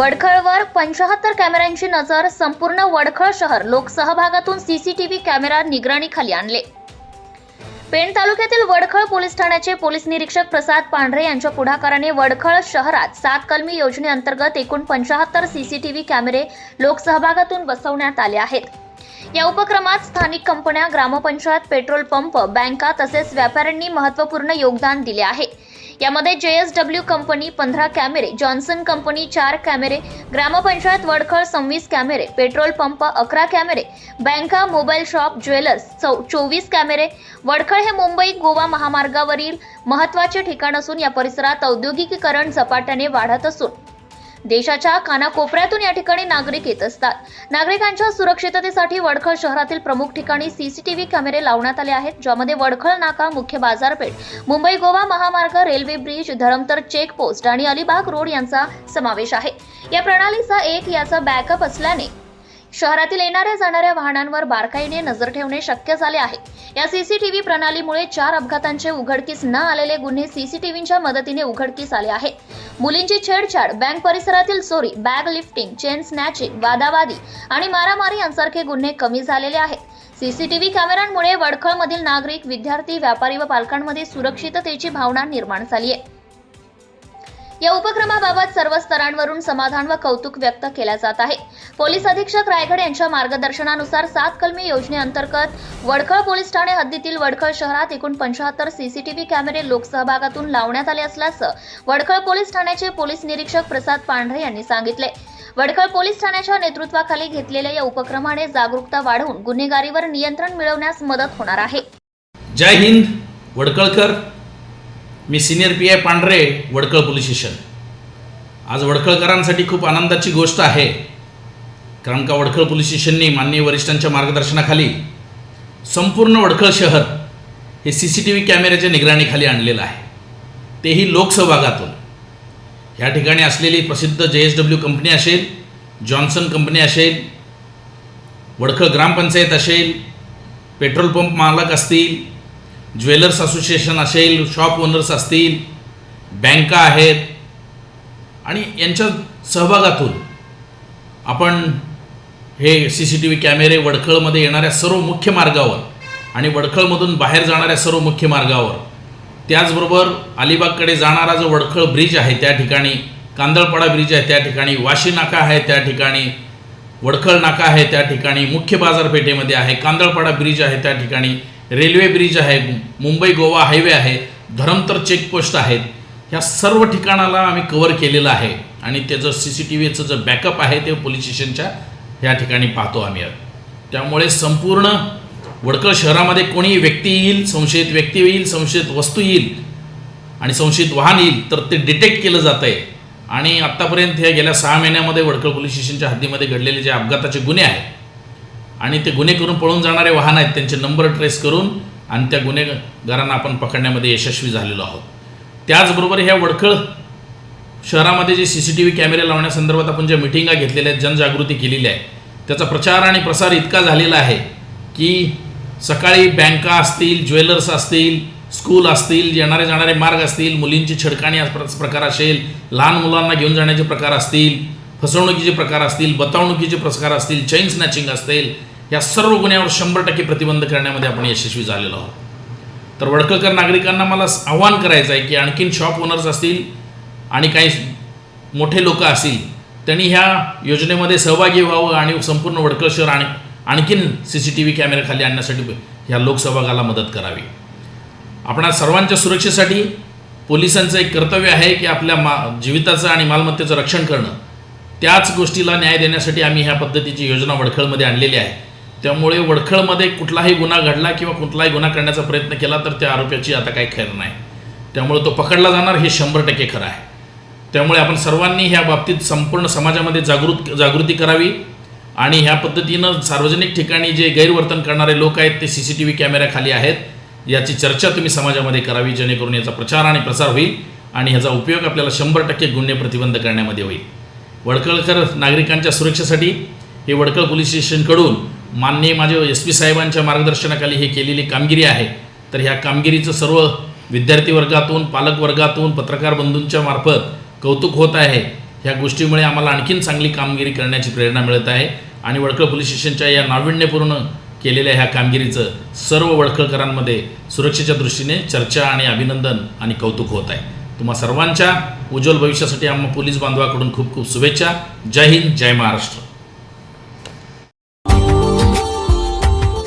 वडखळवर पंचाहत्तर कॅमेऱ्यांची नजर संपूर्ण वडखळ शहर लोकसहभागातून सीसीटीव्ही कॅमेरा निगराणीखाली आणले. पेण तालुक्यातील वडखळ पोलीस ठाण्याचे पोलीस निरीक्षक प्रसाद पांढरे यांच्या पुढाकाराने वडखळ शहरात सात कलमी योजनेअंतर्गत एकूण पंचाहत्तर सीसीटीव्ही कॅमेरे लोकसहभागातून बसवण्यात आले आहेत. या उपक्रमात स्थानिक कंपन्या ग्रामपंचायत पेट्रोल पंप बँका तसेच व्यापाऱ्यांनी महत्त्वपूर्ण योगदान दिले आहे. यामध्ये जेएसडब्ल्यू कंपनी पंधरा कॅमेरे जॉन्सन कंपनी चार कॅमेरे ग्रामपंचायत वडखळ सव्वीस कॅमेरे पेट्रोल पंप अकरा कॅमेरे बँका मोबाईल शॉप ज्वेलर्स चौ चोवीस कॅमेरे. वडखळ हे मुंबई गोवा महामार्गावरील महत्त्वाचे ठिकाण असून या परिसरात औद्योगिकीकरण झपाट्याने वाढत असून देशाच्या कानाकोपऱ्यातून या ठिकाणी नागरिक येत असतात. नागरिकांच्या सुरक्षिततेसाठी वडखळ शहरातील प्रमुख ठिकाणी सीसीटीव्ही कॅमेरे लावण्यात आले आहेत ज्यामध्ये वडखळ नाका मुख्य बाजारपेठ मुंबई गोवा महामार्ग railway bridge Dharamtar check post आणि अलिबाग रोड यांचा समावेश आहे. या प्रणालीचा एक याचा बॅकअप असल्याने शहरातील येणाऱ्या जाणाऱ्या वाहनांवर बारकाईने नजर ठेवणे शक्य झाले आहे. या सीसीटीव्ही प्रणालीमुळे चार अपघातांचे उघडकीस न आलेले गुन्हे सीसीटीव्हीच्या मदतीने उघडकीस आले आहेत. मुलींची छेडछाड बँक परिसरातील चोरी बॅग लिफ्टिंग चेन स्नॅचिंग वादावादी आणि मारामारी यांसारखे गुन्हे कमी झालेले आहेत. सीसीटीव्ही कॅमेऱ्यांमुळे वडखळमधील नागरिक विद्यार्थी व्यापारी व पालकांमध्ये सुरक्षिततेची भावना निर्माण झाली आहे. या उपक्रमाबाबत सर्व स्तरांवरून समाधान व कौतुक व्यक्त केल्या जात आहे. पोलीस अधीक्षक रायगड यांच्या मार्गदर्शनानुसार सात कलमी योजनेअंतर्गत वडखळ पोलीस ठाणे हद्दीतील वडखळ शहरात एकूण पंचाहत्तर सीसीटीव्ही कॅमेरे लोकसहभागातून लावण्यात आले असल्याचं वडखळ पोलीस ठाण्याचे पोलीस निरीक्षक प्रसाद पांढरे यांनी सांगितले. वडखळ पोलीस ठाण्याच्या नेतृत्वाखाली घेतलेल्या या उपक्रमाने जागरूकता वाढवून गुन्हेगारीवर नियंत्रण मिळवण्यास मदत होणार आहे. जय हिंद वडकळकर. मी senior P I Pandhare Vadkhal police station आज वडकळकरांसाठी खूप आनंदाची गोष्ट आहे. कारण का वडखळ पोलीस स्टेशनने माननीय वरिष्ठांच्या मार्गदर्शनाखाली संपूर्ण वडखळ शहर हे सी सी टी व्ही कॅमेऱ्याच्या निगराणीखाली आणलेलं आहे. तेही लोकसहभागातून. ह्या ठिकाणी असलेली प्रसिद्ध जे एस डब्ल्यू कंपनी असेल जॉन्सन कंपनी असेल वडखळ ग्रामपंचायत असेल पेट्रोल पंप मालक असतील ज्वेलर्स असोसिएशन असेल शॉप ओनर्स असतील बँका आहेत आणि यांच्या सहभागातून आपण हे सी सी टी व्ही कॅमेरे वडखळमध्ये येणाऱ्या सर्व मुख्य मार्गावर आणि वडखळमधून बाहेर जाणाऱ्या सर्व मुख्य मार्गावर त्याचबरोबर अलिबागकडे जाणारा जो वडखळ ब्रिज आहे त्या ठिकाणी कांदळपाडा ब्रिज आहे त्या ठिकाणी वाशी नाका आहे त्या ठिकाणी वडखळ नाका आहे त्या ठिकाणी मुख्य बाजारपेठेमध्ये आहे कांदळपाडा ब्रिज आहे त्या ठिकाणी रेल्वे ब्रिज आहे मुंबई गोवा हायवे आहे धरमतर चेकपोस्ट आहेत ह्या सर्व ठिकाणाला आम्ही कवर केलेलं आहे. आणि त्याचं सी सी टी व्हीचं जे बॅकअप आहे ते पोलीस स्टेशनच्या ह्या ठिकाणी पाहतो आम्ही. त्यामुळे संपूर्ण वडकळ शहरामध्ये कोणी व्यक्ती येईल संशयित व्यक्ती येईल संशयित वस्तू येईल आणि संशयित वाहन येईल तर ते डिटेक्ट केलं जातं आहे आणि आत्तापर्यंत ह्या गेल्या सहा महिन्यामध्ये वडकळ पोलीस स्टेशनच्या हद्दीमध्ये घडलेले जे अपघाताचे गुन्हे आहेत आणि ते गुन्हे करून पळून जाणारे वाहन आहेत त्यांचे नंबर ट्रेस करून आणि त्या गुन्हेगारांना आपण पकडण्यामध्ये यशस्वी झालेलो आहोत. त्याचबरोबर ह्या वडखळ शहरामध्ये जे सी सी टी व्ही कॅमेरे लावण्यासंदर्भात आपण ज्या मिटिंगा घेतलेल्या आहेत जनजागृती केलेली आहे त्याचा प्रचार आणि प्रसार इतका झालेला आहे की सकाळी बँका असतील ज्वेलर्स असतील स्कूल असतील येणारे जाणारे मार्ग असतील मुलींची छडकाणी प्र- प्रकार असेल लहान मुलांना घेऊन जाण्याचे प्रकार असतील फसवणुकीचे प्रकार असतील बतावणुकीचे प्रकार असतील चैन स्नॅचिंग असतील या सर्व गुन्ह्यावर शंभर टक्के प्रतिबंध करण्यामध्ये आपण यशस्वी झालेलो आहोत. तर वडकळकर नागरिकांना मला आव्हान करायचं आहे की आणखीन शॉप ओनर्स असतील आणि काही मोठे लोक असतील त्यांनी ह्या योजनेमध्ये सहभागी व्हावं आणि संपूर्ण वडकळ शहर आणि आणखीन सी सी टी व्ही कॅमेऱ्याखाली आणण्यासाठी ह्या लोकसहभागाला मदत करावी. आपणा सर्वांच्या सुरक्षेसाठी पोलिसांचं एक कर्तव्य आहे की आपल्या मा जीविताचं आणि मालमत्तेचं रक्षण करणं. त्याच गोष्टीला न्याय देण्यासाठी आम्ही ह्या पद्धतीची योजना वडखळमध्ये आणलेली आहे. त्यामुळे वडखळमध्ये कुठलाही गुन्हा घडला किंवा कुठलाही गुन्हा करण्याचा प्रयत्न केला तर त्या आरोपीची आता काही खैर नाही. त्यामुळे तो पकडला जाणार हे शंभर टक्के खरं आहे. त्यामुळे आपण सर्वांनी ह्या बाबतीत संपूर्ण समाजामध्ये जागृत जागृती करावी आणि ह्या पद्धतीनं सार्वजनिक ठिकाणी जे गैरवर्तन करणारे लोक आहेत ते सी सी टी व्ही कॅमेऱ्याखाली आहेत. याची चर्चा तुम्ही समाजामध्ये करावी जेणेकरून याचा प्रचार आणि प्रसार होईल आणि ह्याचा उपयोग आपल्याला शंभर टक्के गुन्हे प्रतिबंध करण्यामध्ये होईल. वडकळकर नागरिकांच्या सुरक्षेसाठी हे वडकळ पोलीस स्टेशनकडून माननीय माझे एस पी साहेबांच्या मार्गदर्शनाखाली हे केलेली कामगिरी आहे. तर ह्या कामगिरीचं सर्व विद्यार्थी वर्गातून पालक वर्गातून पत्रकार बंधूंच्या मार्फत कौतुक होत आहे. ह्या गोष्टीमुळे आम्हाला आणखीन चांगली कामगिरी करण्याची प्रेरणा मिळत आहे. आणि वडखळ पोलीस स्टेशनच्या या नाविन्यपूर्ण केलेल्या ह्या कामगिरीचं सर्व वडखळकरांमध्ये सुरक्षेच्या दृष्टीने चर्चा आणि अभिनंदन आणि कौतुक होत आहे. तुम्हा सर्वांच्या उज्ज्वल भविष्यासाठी आम्हा पोलीस बांधवाकडून खूप खूप शुभेच्छा. जय हिंद जय महाराष्ट्र.